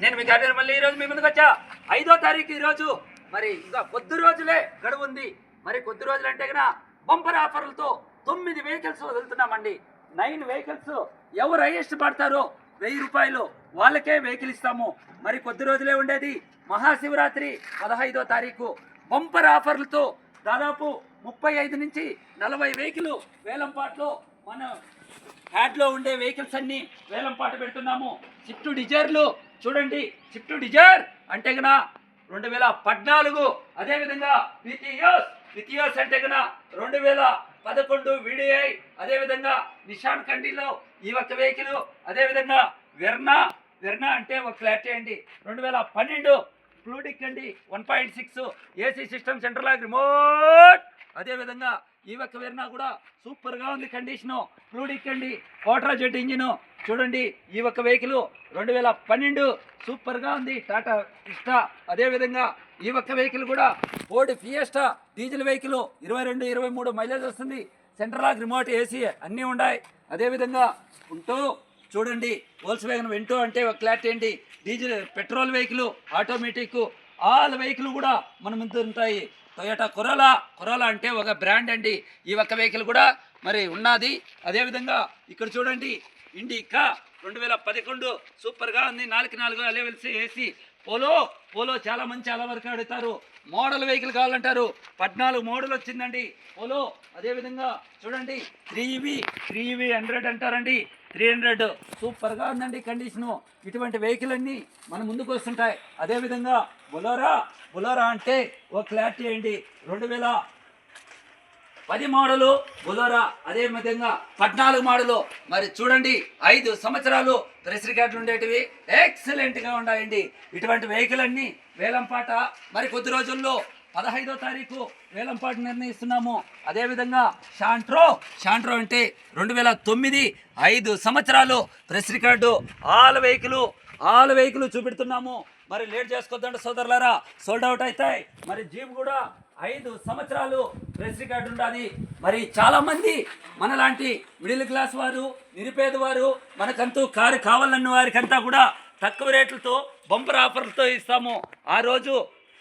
నేను మీకు అడిగిన మళ్ళీ ఈ రోజు మీ ముందుకు వచ్చా. ఐదో తారీఖు ఈరోజు మరి ఇంకా కొద్ది రోజులే గడువు ఉంది మరి కొద్ది రోజులు అంటే కనుక బంపర్ ఆఫర్లతో తొమ్మిది వెహికల్స్ వదులుతున్నామండి. నైన్ వెహికల్స్ ఎవరు హైయెస్ట్ పడతారో వెయ్యి రూపాయలు వాళ్ళకే వెహికల్ ఇస్తాము. మరి కొద్ది రోజులే ఉండేది. మహాశివరాత్రి పదహైదో తారీఖు. బంపర్ ఆఫర్లతో దాదాపు ముప్పై ఐదు నుంచి నలభై వెహికల్ వేలంపాట్లో మన యాడ్లో ఉండే వెహికల్స్ అన్నీ వేలంపాటు పెడుతున్నాము. షిఫ్ట్ డిజైర్లు చూడండి షిఫ్ట్ డిజైర్. అంటే గన రెండు వేల పద్నాలుగు అదేవిధంగా వితియోస్ వితియోస్ అంటే గన రెండు వేల పదకొండు విడిఐ అదేవిధంగా నిషాన్ కండిలో ఈ ఒక్క వెహికల్ అదేవిధంగా వెర్నా. వెర్నా అంటే ఒక క్లారిటీ అండి రెండు వేల పన్నెండు ఫ్లూడిక్ అండి one point six AC system central lock remote. అదేవిధంగా ఈ ఒక్క వెర్నా కూడా సూపర్గా ఉంది కండిషను. ఫ్లూడిక్ అండి కోట్రా జెట్ ఇంజిను. చూడండి ఈ ఒక్క వెహికల్ రెండు వేల పన్నెండు సూపర్గా ఉంది. టాటా ఇష్టా అదేవిధంగా ఈ ఒక్క వెహికల్ కూడా ఫోర్డ్ ఫియస్టా డీజిల్ వెహికల్ ఇరవై రెండు ఇరవై మూడు మైలేజ్ వస్తుంది. సెంట్రల్ లాక్ రిమోట్ ఏసీ అన్నీ ఉన్నాయి అదేవిధంగా ఉంటూ చూడండి హోల్స్ వ్యాగన్ వింటూ అంటే ఒక క్లారిటీ ఏంటి? Diesel petrol vehicle automatic all vehicle కూడా మన ముందు ఉంటాయి. టొయోటా కొరోలా కొరోలా అంటే ఒక బ్రాండ్ అండి. ఈ ఒక్క వెహికల్ కూడా మరి ఉన్నది. అదేవిధంగా ఇక్కడ చూడండి ఇండికా రెండు వేల పదకొండు సూపర్గా ఉంది. నాలుగు నాలుగు అలెవెల్స్ ఏసీ పోలో పోలో చాలా మంచి చాలా వరకు అడుగుతారు మోడల్ వెహికల్ కావాలంటారు. పద్నాలుగు మోడల్ వచ్చిందండి పోలో. అదేవిధంగా చూడండి three V three V hundred అంటారండి. త్రీ హండ్రెడ్ సూపర్గా ఉందండి కండిషను ఇటువంటి వెహికల్ అన్నీ మన ముందుకు వస్తుంటాయి. అదేవిధంగా బులోరా బులోరా అంటే ఓ క్లారిటీ అండి. రెండు వేల పది మోడలు బులోరా అదే విధంగా పద్నాలుగు మోడలు. మరి చూడండి ఐదు సంవత్సరాలు ప్రెస్ రికార్డులు ఉండేటివి. ఎక్సలెంట్గా ఉన్నాయండి. ఇటువంటి వెహికల్ అన్నీ వేలంపాట. మరి కొద్ది రోజుల్లో పదహైదో తారీఖు వేలంపాటు నిర్ణయిస్తున్నాము. అదేవిధంగా షాంట్రో. షాంట్రో అంటే రెండు వేల తొమ్మిది ఐదు సంవత్సరాలు press record. All vehicle all vehicle చూపెడుతున్నాము. మరి లేట్ చేసుకోద్దండి సోదరులారా. సోల్డ్ అవుట్ అవుతాయి మరి జీప్ కూడా ఐదు సంవత్సరాలు ప్రెస్ రికార్డు ఉండాలి మరి చాలామంది మనలాంటి మిడిల్ క్లాస్ వారు నిరుపేద వారు మనకంతూ కారు కావాలన్న వారికంతా కూడా తక్కువ రేట్లతో బంపర్ ఆఫర్లతో ఇస్తాము. ఆ రోజు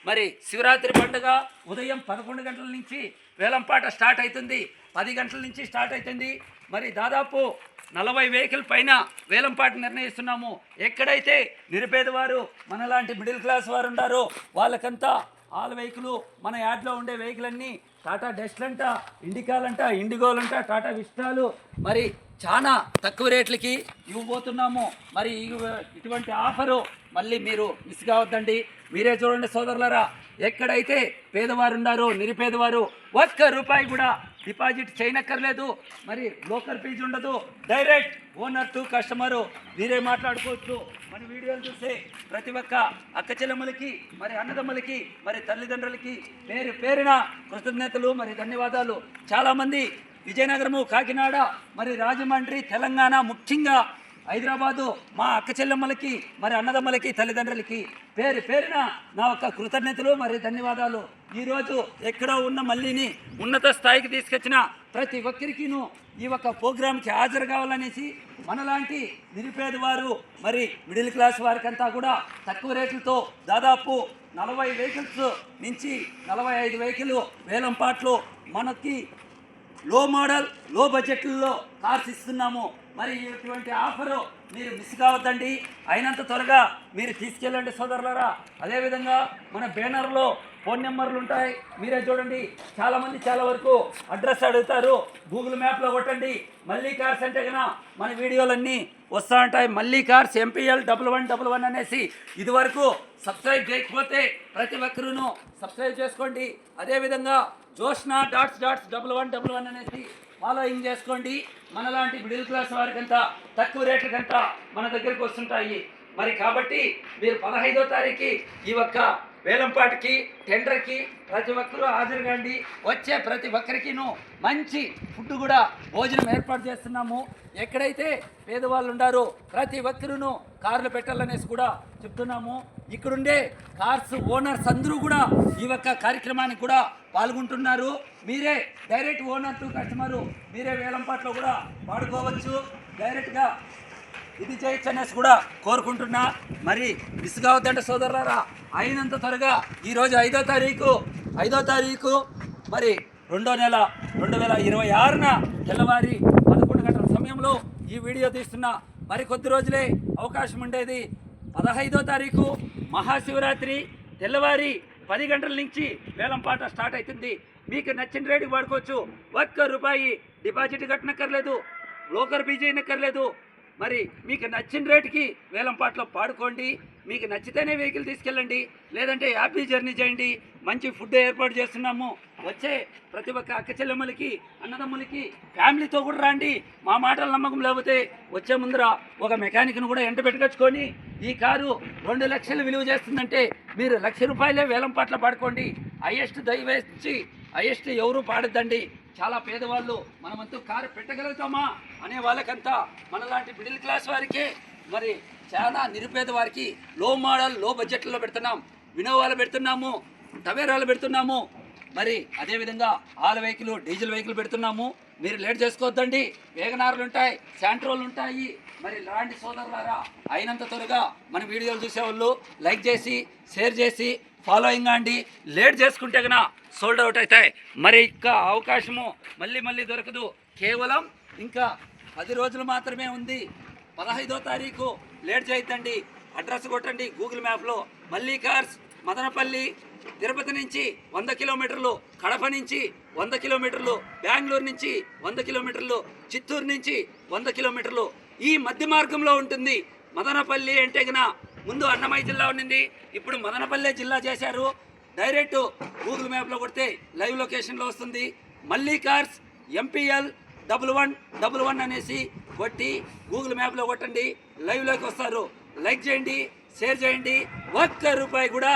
మరి శివరాత్రి పండుగ ఉదయం పదకొండు గంటల నుంచి వేలంపాట స్టార్ట్ అవుతుంది. పది గంటల నుంచి స్టార్ట్ అవుతుంది. మరి దాదాపు నలభై వెహికల్ పైన వేలంపాట నిర్ణయిస్తున్నాము. ఎక్కడైతే నిరుపేద వారు మనలాంటి మిడిల్ క్లాస్ వారు ఉన్నారో వాళ్ళకంతా ఆల్ వెహికల్ మన యాడ్లో ఉండే వెహికల్ అన్నీ టాటా డెస్ట్లంట ఇండికాలంట ఇండిగోలంట టాటా విస్టాలు. మరి చాలా తక్కువ రేట్లకి ఇవ్వబోతున్నాము. మరి ఇవి- ఇటువంటి ఆఫరు మళ్ళీ మీరు మిస్ కావద్దండి. మీరే చూడండి సోదరులరా ఎక్కడైతే పేదవారు ఉన్నారో నిరుపేదవారు ఒక్క రూపాయి కూడా డిపాజిట్ చేయనక్కర్లేదు. మరి లోకల్ ఫీజు ఉండదు. డైరెక్ట్ ఓనర్ టు కస్టమరు మీరే మాట్లాడుకోవచ్చు. మన వీడియోలు చూసే ప్రతి ఒక్క అక్క చెల్లెమ్మలకి మరి అన్నదమ్ములకి మరి తల్లిదండ్రులకి పేరు పేరిన కృతజ్ఞతలు మరి ధన్యవాదాలు. చాలామంది విజయనగరము కాకినాడ మరి రాజమండ్రి తెలంగాణ ముఖ్యంగా హైదరాబాదు మా అక్క చెల్లెమ్మలకి మరి అన్నదమ్మలకి తల్లిదండ్రులకి పేరు పేరున నా యొక్క కృతజ్ఞతలు మరి ధన్యవాదాలు. ఈరోజు ఎక్కడ ఉన్న మళ్ళీని ఉన్నత స్థాయికి తీసుకొచ్చిన ప్రతి ఒక్కరికిను ఈ యొక్క ప్రోగ్రాంకి హాజరు కావాలనేసి మనలాంటి నిరుపేదవారు మరి మిడిల్ క్లాస్ వారికంతా కూడా తక్కువ రేట్లతో దాదాపు నలభై వెహికల్స్ నుంచి నలభై ఐదు వెహికల్ వేలం పాటలు మనకి లో మోడల్లో బడ్జెట్లలో కార్స్ ఇస్తున్నాము. మరి ఇటువంటి ఆఫరు మీరు మిస్ కావద్దండి. అయినంత త్వరగా మీరు తీసుకెళ్ళండి సోదరులరా. అదేవిధంగా మన బ్యానర్లో ఫోన్ నెంబర్లు ఉంటాయి. మీరే చూడండి. చాలామంది చాలా వరకు అడ్రస్ అడుగుతారు. గూగుల్ మ్యాప్లో కొట్టండి. మళ్ళీ కార్స్ అంటే కన్నా మన వీడియోలన్నీ వస్తూ ఉంటాయి. మళ్ళీ cars MPL double one double one అనేసి ఇదివరకు సబ్స్క్రైబ్ చేయకపోతే ప్రతి ఒక్కరూ సబ్స్క్రైబ్ చేసుకోండి. అదేవిధంగా Joshna dots dots double one double one అనేసి ఫాలోయింగ్ చేసుకోండి. మనలాంటి మిడిల్ క్లాస్ వారికంతా తక్కువ రేట్లకంతా మన దగ్గరికి వస్తుంటాయి. మరి కాబట్టి మీరు పదహైదో తారీఖు ఈ ఒక్క వేలంపాటికి టెండర్కి ప్రతి ఒక్కరూ హాజరు కాండి వచ్చే ప్రతి ఒక్కరికిను మంచి ఫుడ్ కూడా భోజనం ఏర్పాటు చేస్తున్నాము. ఎక్కడైతే పేదవాళ్ళు ఉండారో ప్రతి ఒక్కరూను కార్లు పెట్టాలనేసి కూడా చెప్తున్నాము. ఇక్కడుండే కార్స్ ఓనర్స్ అందరూ కూడా ఈ యొక్క కార్యక్రమానికి కూడా పాల్గొంటున్నారు. మీరే డైరెక్ట్ ఓనర్ టు కస్టమరు మీరే వేలంపాట్లో కూడా వాడుకోవచ్చు. డైరెక్ట్గా ఇది చేయొచ్చనేసి కూడా కోరుకుంటున్నా. మరి మిస్ కావద్దంటే సోదరులారా అయినంత త్వరగా ఈరోజు ఐదో తారీఖు ఐదో తారీఖు మరి రెండో నెల రెండు వేల ఇరవై ఆరున తెల్లవారి పదకొండు గంటల సమయంలో ఈ వీడియో తీస్తున్న మరి కొద్ది రోజులే అవకాశం ఉండేది. పదహైదో తారీఖు మహాశివరాత్రి తెల్లవారి పది గంటల నుంచి వేలం పాట స్టార్ట్ అవుతుంది మీకు నచ్చిన రేటుకి వాడుకోవచ్చు. ఒక్క రూపాయి డిపాజిట్ కట్టనక్కర్లేదు. బ్రోకర్ బీజీ అయినక్కర్లేదు. మరి మీకు నచ్చిన రేటుకి వేలంపాట్లో పాడుకోండి. మీకు నచ్చితేనే వెహికల్ తీసుకెళ్ళండి. లేదంటే హ్యాపీ జర్నీ చేయండి. మంచి ఫుడ్ ఏర్పాటు చేస్తున్నాము. వచ్చే ప్రతి ఒక్క అక్క చెల్లెమ్మలకి అన్నదమ్ములకి ఫ్యామిలీతో కూడా రండి. మా మాటల నమ్మకం లేకపోతే వచ్చే ముందర ఒక మెకానిక్ను కూడా ఎంట పెట్టుకొచ్చుకొని ఈ కారు రెండు లక్షలు విలువ చేస్తుందంటే మీరు లక్ష రూపాయలే వేలం పాటలు పాడుకోండి. హయ్యెస్ట్ దయవేసి హైయెస్ట్ ఎవరు పాడద్దండి? చాలా పేదవాళ్ళు మనమంతా కారు పెట్టగలుగుతామా? అనే వాళ్ళకంతా మనలాంటి మిడిల్ క్లాస్ వారికే మరి చాలా నిరుపేద వారికి లో మోడల్లో బడ్జెట్లో పెడుతున్నాం. వినోవాలు పెడుతున్నాము టవేరాలు పెడుతున్నాము. మరి అదేవిధంగా ఆల్ వెహికల్ డీజిల్ వెహికల్ పెడుతున్నాము. మీరు లేట్ చేసుకోవద్దండి. వేగనారులు ఉంటాయి శాంట్రోలు ఉంటాయి మరి లాంటి సోదరులారా అయినంత త్వరగా మన వీడియోలు చూసేవాళ్ళు లైక్ చేసి షేర్ చేసి ఫాలోయింగ్ అండి. లేట్ చేసుకుంటే కన్నా సోల్డ్ అవుట్ అవుతాయి. మరి ఇంకా అవకాశము మళ్ళీ మళ్ళీ దొరకదు. కేవలం ఇంకా పది రోజులు మాత్రమే ఉంది. పదహైదో తారీఖు లేట్ చేయొద్దండి. అడ్రస్ కొట్టండి గూగుల్ మ్యాప్లో. మల్లీ కార్స్ మదనపల్లి తిరుపతి నుంచి వంద కిలోమీటర్లు కడప నుంచి వంద కిలోమీటర్లు బెంగళూరు నుంచి వంద కిలోమీటర్లు చిత్తూరు నుంచి వంద కిలోమీటర్లు. ఈ మధ్య మార్గంలో ఉంటుంది మదనపల్లి అంటే గన ముందు అన్నమయ్య జిల్లా ఉండింది. ఇప్పుడు మదనపల్లి జిల్లా చేశారు. డైరెక్ట్ గూగుల్ మ్యాప్లో కొడితే లైవ్ లొకేషన్లో వస్తుంది. మళ్ళీ cars MPL double one double one అనేసి కొట్టి గూగుల్ మ్యాప్లో కొట్టండి. లైవ్లోకి వస్తారు. లైక్ చేయండి షేర్ చేయండి. ఒక్క రూపాయి కూడా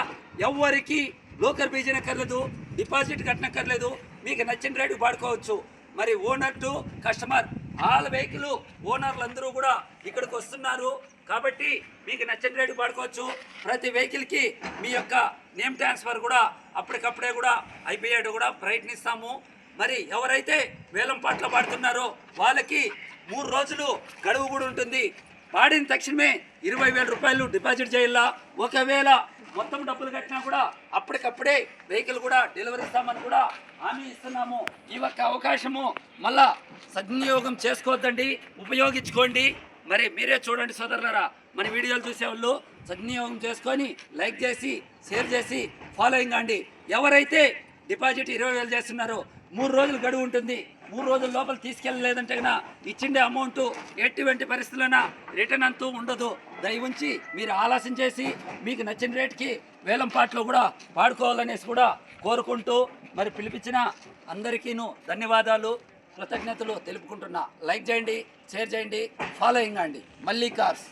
ఎవ్వరికి లోకర్ బీజనక్కర్లేదు డిపాజిట్ కట్టనక్కర్లేదు మీకు నచ్చిన రేటు వాడుకోవచ్చు. మరి owner to customer all vehicle ఓనర్లు అందరూ కూడా ఇక్కడికి వస్తున్నారు. కాబట్టి మీకు నచ్చిన రేటు వాడుకోవచ్చు. ప్రతి వెహికల్కి మీ యొక్క నేమ్ ట్రాన్స్ఫర్ కూడా అప్పటికప్పుడే కూడా అయిపోయేట్టు కూడా ప్రయత్నిస్తాము. మరి ఎవరైతే వేలం పాటలు పాడుతున్నారో వాళ్ళకి మూడు రోజులు గడువు కూడా ఉంటుంది. పాడిన తక్షణమే ఇరవై వేల రూపాయలు డిపాజిట్ చేయాలా? ఒకవేళ మొత్తం డబ్బులు కట్టినా కూడా అప్పటికప్పుడే వెహికల్ కూడా డెలివరీ ఇస్తామని కూడా హామీ ఇస్తున్నాము. ఈ ఒక్క అవకాశము మళ్ళా సద్వినియోగం చేసుకోవద్దండి ఉపయోగించుకోండి. మరి మీరే చూడండి సోదరులారా మన వీడియోలు చూసేవాళ్ళు సద్వినియోగం చేసుకొని లైక్ చేసి షేర్ చేసి ఫాలోయింగ్ అండి. ఎవరైతే డిపాజిట్ ఇరవై వేలు చేస్తున్నారో మూడు రోజులు గడువు ఉంటుంది. మూడు రోజుల లోపల తీసుకెళ్ళలేదంటే కన్నా ఇచ్చిండే అమౌంట్ ఎటువంటి పరిస్థితులైనా రిటర్న్ అంతూ ఉండదు. దయవుంచి మీరు ఆలస్యం చేసి మీకు నచ్చిన రేటుకి వేలం పాటలో కూడా పాడుకోవాలనేసి కూడా కోరుకుంటూ మరి పిలిపించిన అందరికీను ధన్యవాదాలు కృతజ్ఞతలు తెలుపుకుంటున్నా. లైక్ చేయండి షేర్ చేయండి ఫాలోయింగ్ అండి. మళ్ళీ కార్స్